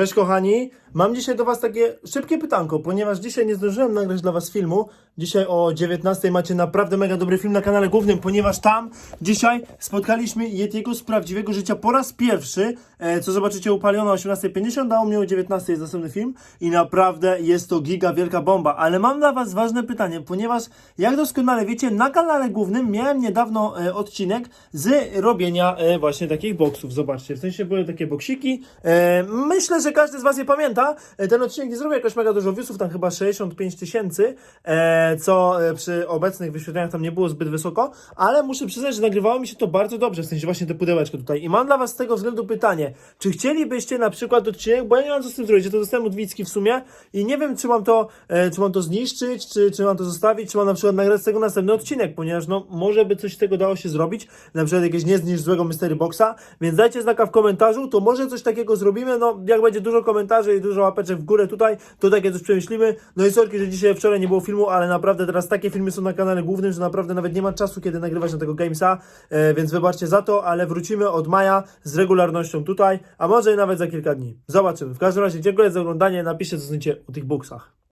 Cześć kochani, mam dzisiaj do Was takie szybkie pytanko, ponieważ dzisiaj nie zdążyłem nagrać dla Was filmu. Dzisiaj o 19 macie naprawdę mega dobry film na kanale głównym, ponieważ tam dzisiaj spotkaliśmy Yetiego z prawdziwego życia po raz pierwszy, e, co zobaczycie u Paliona o 18.50, a u mnie o 19.00 jest następny film i naprawdę jest to giga wielka bomba. Ale mam dla Was ważne pytanie, ponieważ jak doskonale wiecie, na kanale głównym miałem niedawno e, odcinek z robienia e, właśnie takich boksów. Zobaczcie, w sensie były takie boksiki. Myślę, że każdy z Was je pamięta. E, ten odcinek nie zrobił jakoś mega dużo wiosów, tam chyba 65 tysięcy, e, co e, przy obecnych wyświetleniach tam nie było zbyt wysoko, ale muszę przyznać, że nagrywało mi się to bardzo dobrze, w sensie właśnie te pudełeczko tutaj. I mam dla Was z tego względu pytanie, czy chcielibyście na przykład odcinek, bo ja nie mam co z tym zrobić, to dostałem od Wicki w sumie i nie wiem, czy mam to, czy mam to zniszczyć, czy, czy mam to zostawić, czy mam na przykład nagrać z tego następny odcinek, ponieważ no, może by coś z tego dało się zrobić, na przykład jakieś nie złego Mystery Boxa, więc dajcie znaka w komentarzu, to może coś takiego zrobimy, no jak będzie dużo komentarzy i dużo łapeczek w górę tutaj, to takie coś przemyślimy, no i sorki, że dzisiaj wczoraj nie było filmu, ale naprawdę teraz takie filmy są na kanale głównym, że naprawdę nawet nie ma czasu, kiedy nagrywać na tego Gamesa, e, więc wybaczcie za to, ale wrócimy od maja z regularnością tutaj, a może i nawet za kilka dni. Zobaczymy. W każdym razie dziękuję za oglądanie, napiszcie co sądzicie o tych boksach.